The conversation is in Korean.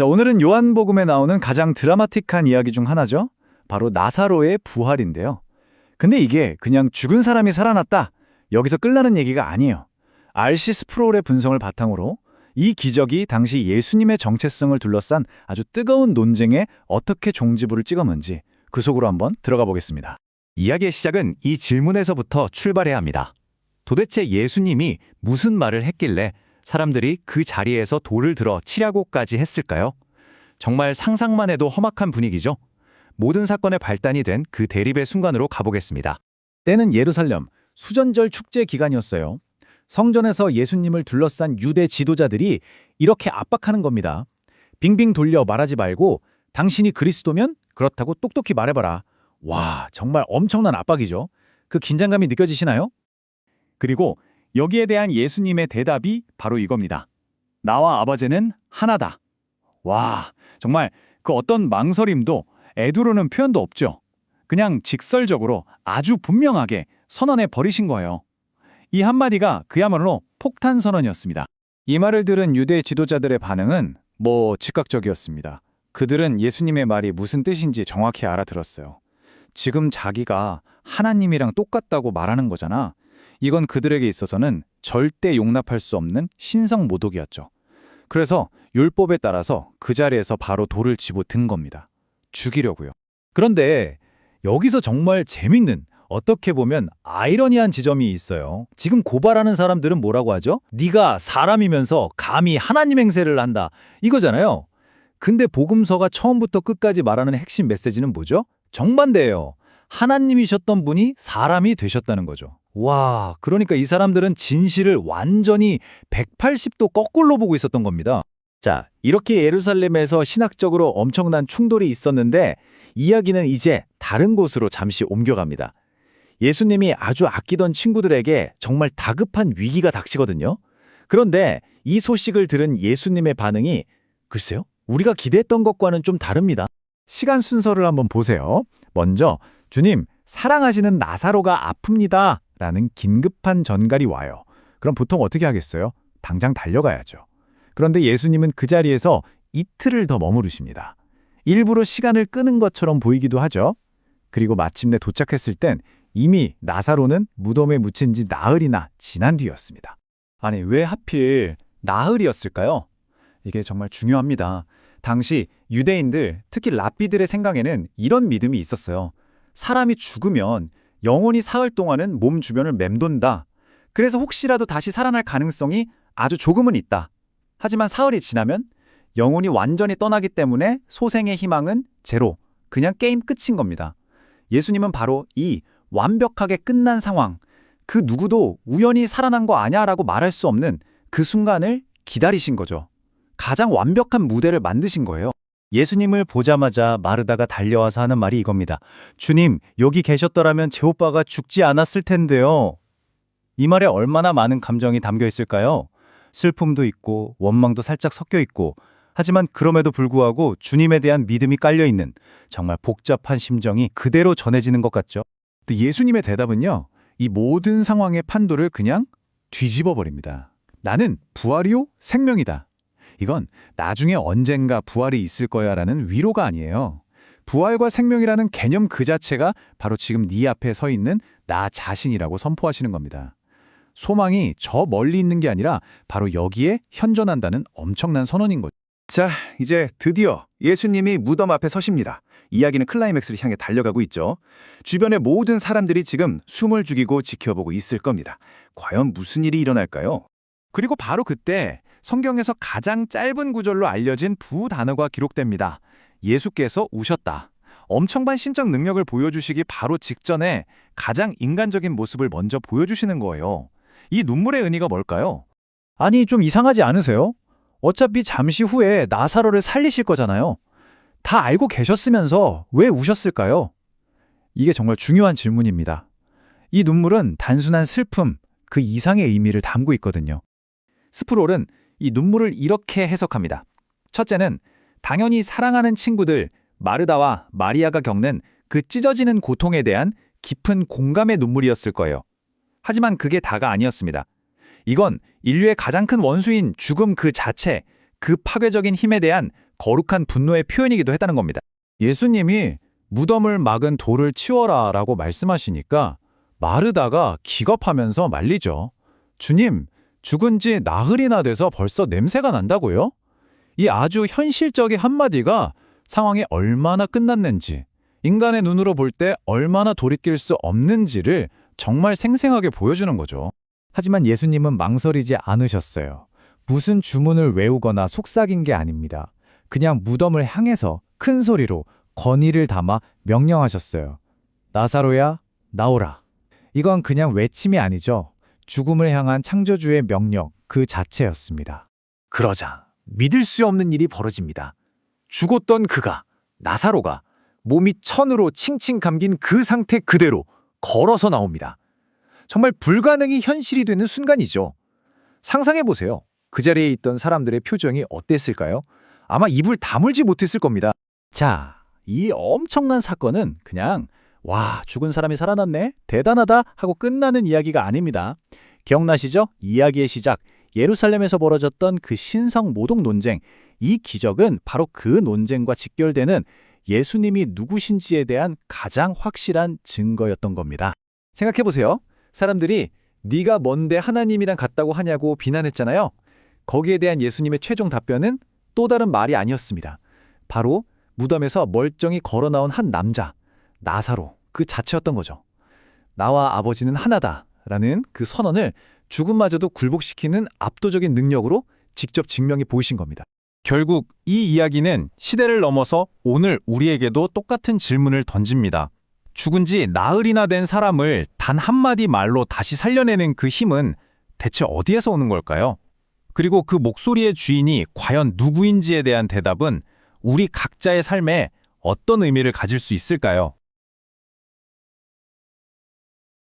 자, 오늘은 요한복음에 나오는 가장 드라마틱한 이야기 중 하나죠. 바로 나사로의 부활인데요. 근데 이게 그냥 죽은 사람이 살아났다. 여기서 끝나는 얘기가 아니에요. RC 스프롤의 분석을 바탕으로 이 기적이 당시 예수님의 정체성을 둘러싼 아주 뜨거운 논쟁에 어떻게 종지부를 찍었는지 그 속으로 한번 들어가 보겠습니다. 이야기의 시작은 이 질문에서부터 출발해야 합니다. 도대체 예수님이 무슨 말을 했길래 사람들이 그 자리에서 돌을 들어 치려고까지 했을까요? 정말 상상만 해도 험악한 분위기죠. 모든 사건의 발단이 된 그 대립의 순간으로 가보겠습니다. 때는 예루살렘 수전절 축제 기간이었어요. 성전에서 예수님을 둘러싼 유대 지도자들이 이렇게 압박하는 겁니다. 빙빙 돌려 말하지 말고 당신이 그리스도면 그렇다고 똑똑히 말해봐라. 와, 정말 엄청난 압박이죠. 그 긴장감이 느껴지시나요? 그리고 여기에 대한 예수님의 대답이 바로 이겁니다. 나와 아버지는 하나다. 와, 정말 그 어떤 망설임도 애두르는 표현도 없죠. 그냥 직설적으로 아주 분명하게 선언해 버리신 거예요. 이 한마디가 그야말로 폭탄 선언이었습니다. 이 말을 들은 유대 지도자들의 반응은 뭐 즉각적이었습니다. 그들은 예수님의 말이 무슨 뜻인지 정확히 알아들었어요. 지금 자기가 하나님이랑 똑같다고 말하는 거잖아. 이건 그들에게 있어서는 절대 용납할 수 없는 신성 모독이었죠. 그래서 율법에 따라서 그 자리에서 바로 돌을 집어든 겁니다. 죽이려고요. 그런데 여기서 정말 재밌는 어떻게 보면 아이러니한 지점이 있어요. 지금 고발하는 사람들은 뭐라고 하죠? 네가 사람이면서 감히 하나님 행세를 한다. 이거잖아요. 근데 복음서가 처음부터 끝까지 말하는 핵심 메시지는 뭐죠? 정반대예요. 하나님이셨던 분이 사람이 되셨다는 거죠. 와, 그러니까 이 사람들은 진실을 완전히 180도 거꾸로 보고 있었던 겁니다. 자, 이렇게 예루살렘에서 신학적으로 엄청난 충돌이 있었는데 이야기는 이제 다른 곳으로 잠시 옮겨갑니다. 예수님이 아주 아끼던 친구들에게 정말 다급한 위기가 닥치거든요. 그런데 이 소식을 들은 예수님의 반응이 글쎄요, 우리가 기대했던 것과는 좀 다릅니다. 시간 순서를 한번 보세요. 먼저 주님, 사랑하시는 나사로가 아픕니다. 라는 긴급한 전갈이 와요. 그럼 보통 어떻게 하겠어요? 당장 달려가야죠. 그런데 예수님은 그 자리에서 이틀을 더 머무르십니다. 일부러 시간을 끄는 것처럼 보이기도 하죠. 그리고 마침내 도착했을 땐 이미 나사로는 무덤에 묻힌 지 나흘이나 지난 뒤였습니다. 아니, 왜 하필 나흘이었을까요? 이게 정말 중요합니다. 당시 유대인들, 특히 랍비들의 생각에는 이런 믿음이 있었어요. 사람이 죽으면 영혼이 사흘 동안은 몸 주변을 맴돈다. 그래서 혹시라도 다시 살아날 가능성이 아주 조금은 있다. 하지만 사흘이 지나면 영혼이 완전히 떠나기 때문에 소생의 희망은 제로, 그냥 게임 끝인 겁니다. 예수님은 바로 이 완벽하게 끝난 상황, 그 누구도 우연히 살아난 거 아냐 라고 말할 수 없는 그 순간을 기다리신 거죠. 가장 완벽한 무대를 만드신 거예요. 예수님을 보자마자 마르다가 달려와서 하는 말이 이겁니다. 주님, 여기 계셨더라면 제 오빠가 죽지 않았을 텐데요. 이 말에 얼마나 많은 감정이 담겨 있을까요? 슬픔도 있고 원망도 살짝 섞여 있고 하지만 그럼에도 불구하고 주님에 대한 믿음이 깔려 있는 정말 복잡한 심정이 그대로 전해지는 것 같죠. 예수님의 대답은요. 이 모든 상황의 판도를 그냥 뒤집어 버립니다. 나는 부활이요 생명이다. 이건 나중에 언젠가 부활이 있을 거야 라는 위로가 아니에요. 부활과 생명이라는 개념 그 자체가 바로 지금 네 앞에 서 있는 나 자신이라고 선포하시는 겁니다. 소망이 저 멀리 있는 게 아니라 바로 여기에 현존한다는 엄청난 선언인 거죠. 자, 이제 드디어 예수님이 무덤 앞에 서십니다. 이야기는 클라이맥스를 향해 달려가고 있죠. 주변의 모든 사람들이 지금 숨을 죽이고 지켜보고 있을 겁니다. 과연 무슨 일이 일어날까요? 그리고 바로 그때 성경에서 가장 짧은 구절로 알려진 두 단어가 기록됩니다. 예수께서 우셨다. 엄청난 신적 능력을 보여주시기 바로 직전에 가장 인간적인 모습을 먼저 보여주시는 거예요. 이 눈물의 의미가 뭘까요? 아니 좀 이상하지 않으세요? 어차피 잠시 후에 나사로를 살리실 거잖아요. 다 알고 계셨으면서 왜 우셨을까요? 이게 정말 중요한 질문입니다. 이 눈물은 단순한 슬픔, 그 이상의 의미를 담고 있거든요. 스프롤은 이 눈물을 이렇게 해석합니다. 첫째는 당연히 사랑하는 친구들 마르다와 마리아가 겪는 그 찢어지는 고통에 대한 깊은 공감의 눈물이었을 거예요. 하지만 그게 다가 아니었습니다. 이건 인류의 가장 큰 원수인 죽음 그 자체, 그 파괴적인 힘에 대한 거룩한 분노의 표현이기도 했다는 겁니다. 예수님이 무덤을 막은 돌을 치워라 라고 말씀하시니까 마르다가 기겁하면서 말리죠. 주님, 죽은 지 나흘이나 돼서 벌써 냄새가 난다고요? 이 아주 현실적인 한마디가 상황이 얼마나 끝났는지, 인간의 눈으로 볼 때 얼마나 돌이킬 수 없는지를 정말 생생하게 보여주는 거죠. 하지만 예수님은 망설이지 않으셨어요. 무슨 주문을 외우거나 속삭인 게 아닙니다. 그냥 무덤을 향해서 큰 소리로 건의를 담아 명령하셨어요. 나사로야, 나오라. 이건 그냥 외침이 아니죠. 죽음을 향한 창조주의 명령 그 자체였습니다. 그러자 믿을 수 없는 일이 벌어집니다. 죽었던 그가, 나사로가 몸이 천으로 칭칭 감긴 그 상태 그대로 걸어서 나옵니다. 정말 불가능이 현실이 되는 순간이죠. 상상해 보세요. 그 자리에 있던 사람들의 표정이 어땠을까요? 아마 입을 다물지 못했을 겁니다. 자, 이 엄청난 사건은 그냥 와, 죽은 사람이 살아났네? 대단하다 하고 끝나는 이야기가 아닙니다. 기억나시죠? 이야기의 시작, 예루살렘에서 벌어졌던 그 신성 모독 논쟁. 이 기적은 바로 그 논쟁과 직결되는 예수님이 누구신지에 대한 가장 확실한 증거였던 겁니다. 생각해 보세요. 사람들이 네가 뭔데 하나님이랑 같다고 하냐고 비난했잖아요. 거기에 대한 예수님의 최종 답변은 또 다른 말이 아니었습니다. 바로 무덤에서 멀쩡히 걸어 나온 한 남자, 나사로 그 자체였던 거죠. 나와 아버지는 하나다라는 그 선언을 죽음마저도 굴복시키는 압도적인 능력으로 직접 증명해 보이신 겁니다. 결국 이 이야기는 시대를 넘어서 오늘 우리에게도 똑같은 질문을 던집니다. 죽은 지 나흘이나 된 사람을 단 한마디 말로 다시 살려내는 그 힘은 대체 어디에서 오는 걸까요? 그리고 그 목소리의 주인이 과연 누구인지에 대한 대답은 우리 각자의 삶에 어떤 의미를 가질 수 있을까요?